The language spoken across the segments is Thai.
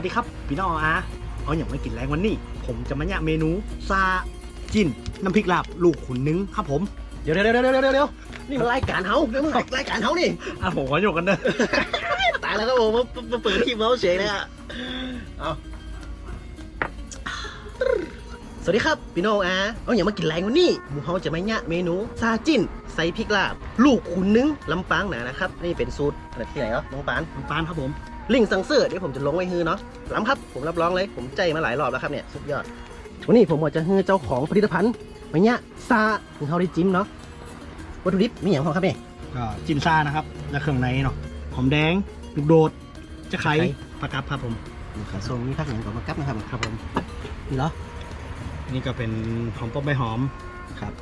วัสดีครับ พี่น้องอาเอาอย่างไม่กินแรงวันนี้ ผมจะมาเนี่ยเมนูซาจินน้ำพริกลาบลูกขุนนึงครับผม เดี๋ยวเดี๋ยวเดี๋ยวเดี๋ยวเดี๋ยวเดี๋ยวนี่มันรายการเฮาเดี๋ยวมึงรายการเฮานี่อะผมขอโยกกันเด้อตายแล้วครับผมมามาเปิดคลิปเฮาเฉยเลยอะเอาสวัสดีครับพี่น้องอาเอาอย่างมากินแรงวันนี้หมูเฮาจะมาเนี่ยเมนูซาจิ้นใส่พริกลาบ ลูกขุนนึงลำปางนะนะครับ นี่เป็นสูตรอะไรที่ไหนเนาะน้องปานน้ำปานครับผม ลิงก์สั่งซื้อเดี๋ยวผมจะลงไว้ฮือเนาะล้ำครับ ผมรับรองเลย ผมใจมาหลายรอบแล้วครับเนี่ย สุดยอด วันนี้ผมอยากจะฮือเจ้าของผลิตภัณฑ์มาเนี่ยซาถึงเขาได้จิ้มเนาะ วัตถุดิบมีอย่างของครับเนี่ยก็จินซานะครับ และเครื่องในเนาะ หอมแดงลูกโดด จะไข่จะไข่ผักกับครับผมมีขาทรงมีผักอย่างก่อนมากับนะครับครับผมนี่เหรอ นี่ก็เป็นหอมป้อมใบหอม ครับ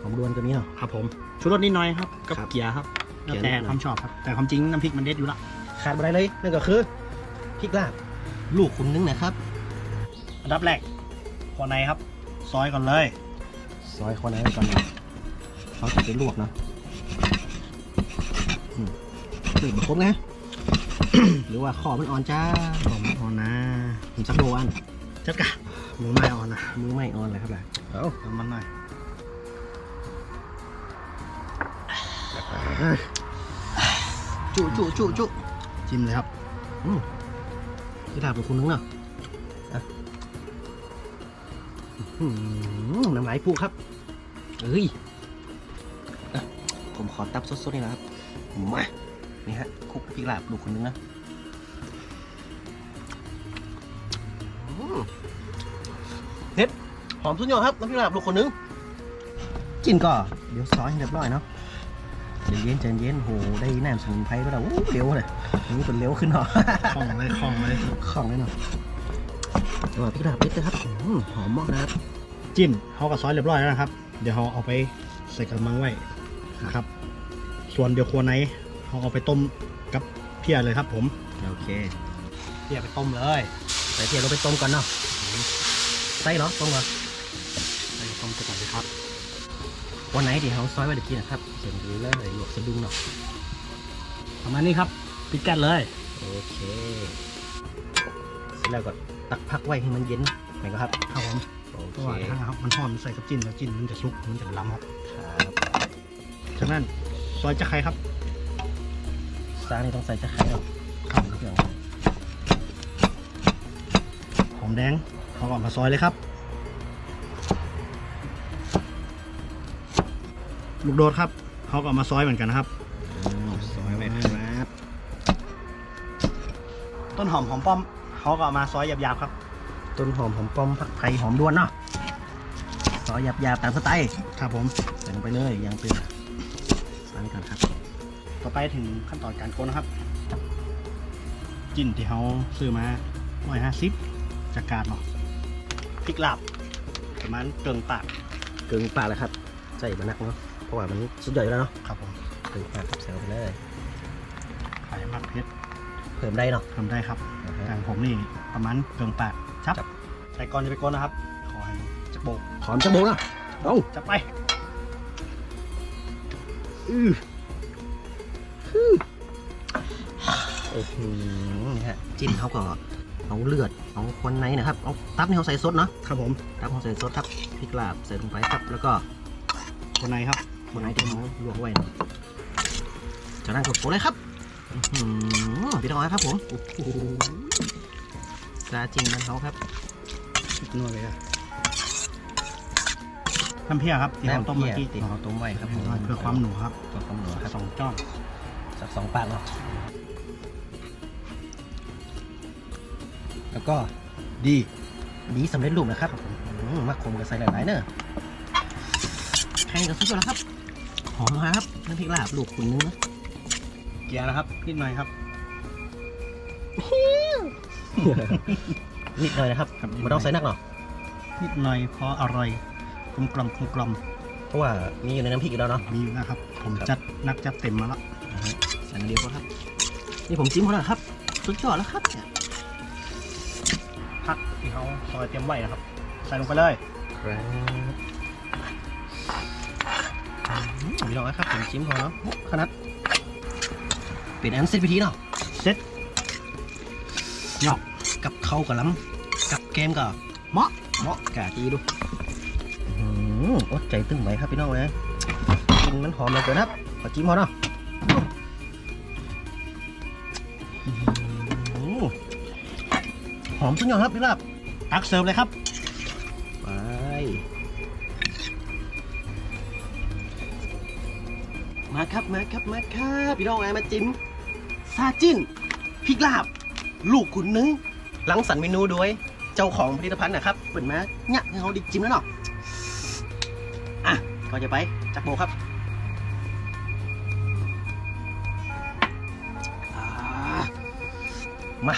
หอมดวนก็มีเนาะ ครับผม ชูรสนิดหน่อยครับ กับครับเกียร์ครับเกี๊แล้วยวแต่นิดหน่อยความชอบครับ แต่ความจริงน้ำพริกมันเด็ดอยู่ละ ขาดอะไรเลย นั่นก็คือพริกลาบ ลูกคุณนึงนะครับ อันดับแรกคอในครับ ซอยก่อนเลย ซอยคอน้ำไว้ก่อนเนาะเขาจะไปลวกเนาะอืมตื่นมาครบนะ หรือว่าคอมันอ่อนจ้าหอมอ่อนนะผมสักโดอันจัดกะหมูไม่อ่อนนะมือไม่อ่อนเลยครับล่ะเอาน้ำมันหน่อยจุจุจุจุ จิ้มเลยครับพี่ถามเป็นคุณนึงเนาะอืมน้ำลายปูครับเอ้ยอะผมขอตับสดๆนี่นะครับ มา นี่ฮะ คุกพริกลาบลูคนนึงนะอืมเด็ดหอมสุดยอดครับน้ำพริกลาบลูคนนึงกินก็เดี๋ยวซอยให้เรียบร้อยเนาะ ใจเย็นใจเย็นโหได้น้ำสมุนไพรไปแล้วโอ้เร็วเลยอันนี้เป็นเร็วขึ้นเนาะคล่องเลยคล่องเลยของเลยเนาะจังหวะพริกลาบนิดนะครับอืมหอมมากนะครับ จิ้นเขาก็ซอยเรียบร้อยแล้วนะครับ เดี๋ยวเขาเอาไปใส่กระมังไว้นะครับ ส่วนเดี๋ยวครัวในเขาเอาไปต้มกับเพียเลยครับ ผมโอเคเพียไปต้มเลยใส่เทียนลงไปต้มก่อนเนาะใส่เหรอต้มก่อนใส่ต้มก่อนเลยครับ วันไหนเดี๋ยวเขาซอยไว้เดี๋ยวกินนะครับเสร็จเลยหลวกสะดุ้งเนาะประมาณนี้ครับพริกแกนเลย โอเคเสร็จแล้วก็ตักพักไว้ให้มันเย็นไหมครับครับผมโอเพเคราะว่าถ้าครับมันหอมใส่กับจิ้นแล้วจิ้นมันจะสุกมันจะล้ำครับครับ จากนั้นซอยจะไข่ครับซานี่ต้องใส่ตะไคร้เนาะครับเครื่องหอมแดงเขาก็เอามาซอยเลยครับ ลูกโดดครับเขาก็เอามาซอยเหมือนกันนะครับอืมซอยไว้ครับ ต้นหอมหอมป้อมเขาก็เอามาซอยหยาบๆครับ ต้นหอมหอมป้อมผักไทยหอมด้วนเนาะซอยหยาบๆตามสไตล์ครับผมใส่ลงไปเลยอย่างเป็นซอยไว้ก่อนครับ ต่อไปถึงขั้นตอนการคนนะครับ จิ้นที่เขาซื้อมาร้อยห้าสิบจากการเนาะพริกลาบประมาณเกลืองปากเกลือปลาเลยครับ ใส่มานักเนาะเพ ราะว่ามันสุดยอดอยู่แล้วเนาะครับผมเกลือปลาครับใส่ลงไปเลยขายมากเพชรเพิ่มได้เนาะทำได้ครับอย่างผมนี่ประมาณเกลืองปากชับใส่ก่อนจะไปก้นนะครับ ขอให้จะโบกหอมจังโบเนาะเอาจะไปอือโอ้โหนี่ฮะจิ้มเขาก็เอาเลือดเอาควันในนะครับเอาตับนี่เขาใส่สดเนาะครับผมตับเขาใส่สดครับพริกลาบใส่ลงไปครับแล้วก็คนในครับ บนไหนที่เขาลวกไว้เนาะจากนั้นก็โปะเลยครับอื้อหือพี่น้องครับผมโอ้โหซาจริงมันเขาครับนวดเลยอะน้ำเพียครับที่เราต้มเมื่อกี้ที่เขาต้มไว้ครับผมเพื่อความหนูครับเพื่อความหนูครับสองจ้อนสักสองปากเนาะแล้วก็ดีดีสำเร็จรูปนะครับอืมมักคมกับใส่หลายๆเนอะแข่งกับซุปแล้วครับห อมมากครับน้ำพริกลาบลูกคุณนึงนะเกียร์นะครับนิดหน่อยครับนิดหน่อยนะครับครับไม่ต้องใส่นักหรอกนิดหน่อยเพราะอร่อยกลมกล่อมกลมกล่อมเพราะว่ามีอยู่ในน้ำพริกอยู่แล้วเนาะมีอยู่นะครับ ผมครับจัดนักจัดเต็มมาแล้วนะฮะใส่อันเดียวก็ครับ นี่ผมจิ้มเขาแล้วครับ สุดยอดแล้วครับเนี่ยผักที่เขาซอยเตรียมไว้นะครับ ใส่ลงไปเลยครับอืม พี่น้องครับผมจิ้มเขาเนาะขนาดเป็นอันเสร็จพิธีเนาะเซ็ตหยอกกับเข้าวกับล้ำกับแกมก็เหมาะเหมาะกะจีดูอื้อหืออดใจตึงไหมครับพี่น้องนะกลินมันหอมเหลยเกินครับขอจิ้มพอเนาะอื้อหือหอมสุดยอดครับพี่ลาบตักเสิร์ฟเลยครับ มาครับมาครับมาครับพี่น้องไอ้มาจิ้มซาจิ้นพริกลาบ ลูกขุนนึงหลังสรรเมนูโดยเจ้าของผลิตภัณฑ์นะครับเปิดมาเนี่ยให้เราดิจิ้มแล้วเนาะอะก็จะไปจักโบครับมา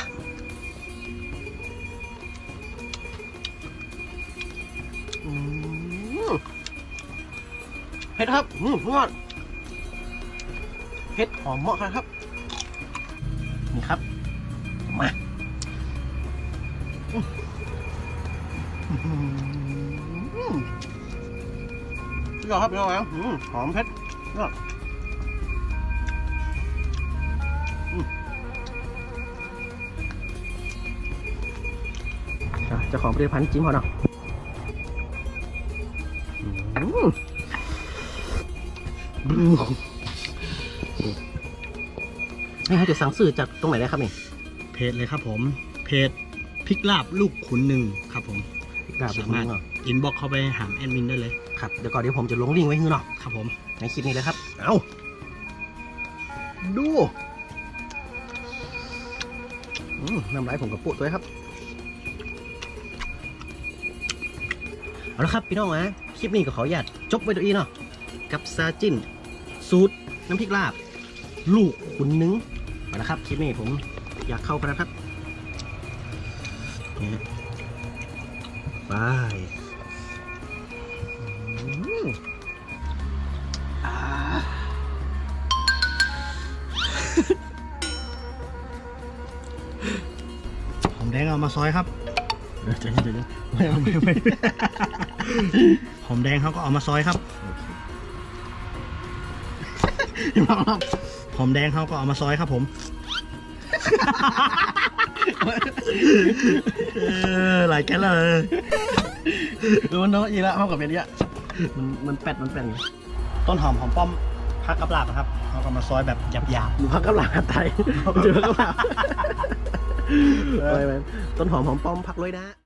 เผ็ดครับอืมงอด เผ็ดหอมเมาะครับ นี่ครับ มาอื้อหือสุดยอครับพี่น้องหอมเผ็ดยอดอื้ออะเจ้าของผลิตภัณฑ์จิ้มพอเนาะอื้อ อื้อนี่ให้จะสั่งซื้อจากตรงไหนได้ครับนี่เพจเลยครับผม เพจพริกลาบลูกขุนหนึ่งครับผมดาบสามารถเนาะอินบ็อกเข้าไปหาแอดมินได้เลยครับเดี๋ยวก่อนเดี๋ยวผมจะลงลิงก์ไว้ให้เนาะครับผม ในคลิปนี้เลยครับ เอาดูอืมน้ำลายผมกับปุ๊ตัวครับ เอาละครับพี่น้องนะคลิปนี้ก็ขออนุญาตจบไว้ตัวอีเนาะกับซาจินสูตรน้ำพริกลาบ ลูกขุนนึง เอาละครับคลิปนี้ผมอยากเข้ากันนะครับนี่ฮะไปอืมอ่าหอมแดงเอามาซอยครับเดี๋ยวเดี๋ยวเดี๋ยวเดี๋ยวไม่เอาไม่ไม่หอมแดงเขาก็เอามาซอยครับ หอมแดงเขาก็เอามาซอยครับผม เออหลายแกนเลยดูมันเนาะอีละเข้ากับเป็นเนี้ยมันมันแปดมันแปดอยู่ต้นหอมหอมป้อมพักกับลาบนะครับเขาก็มาซอยแบบหยาบหนูพักกำลังไทยเจอพักกำลังไปไปต้นหอมหอมป้อมพักเลยนะ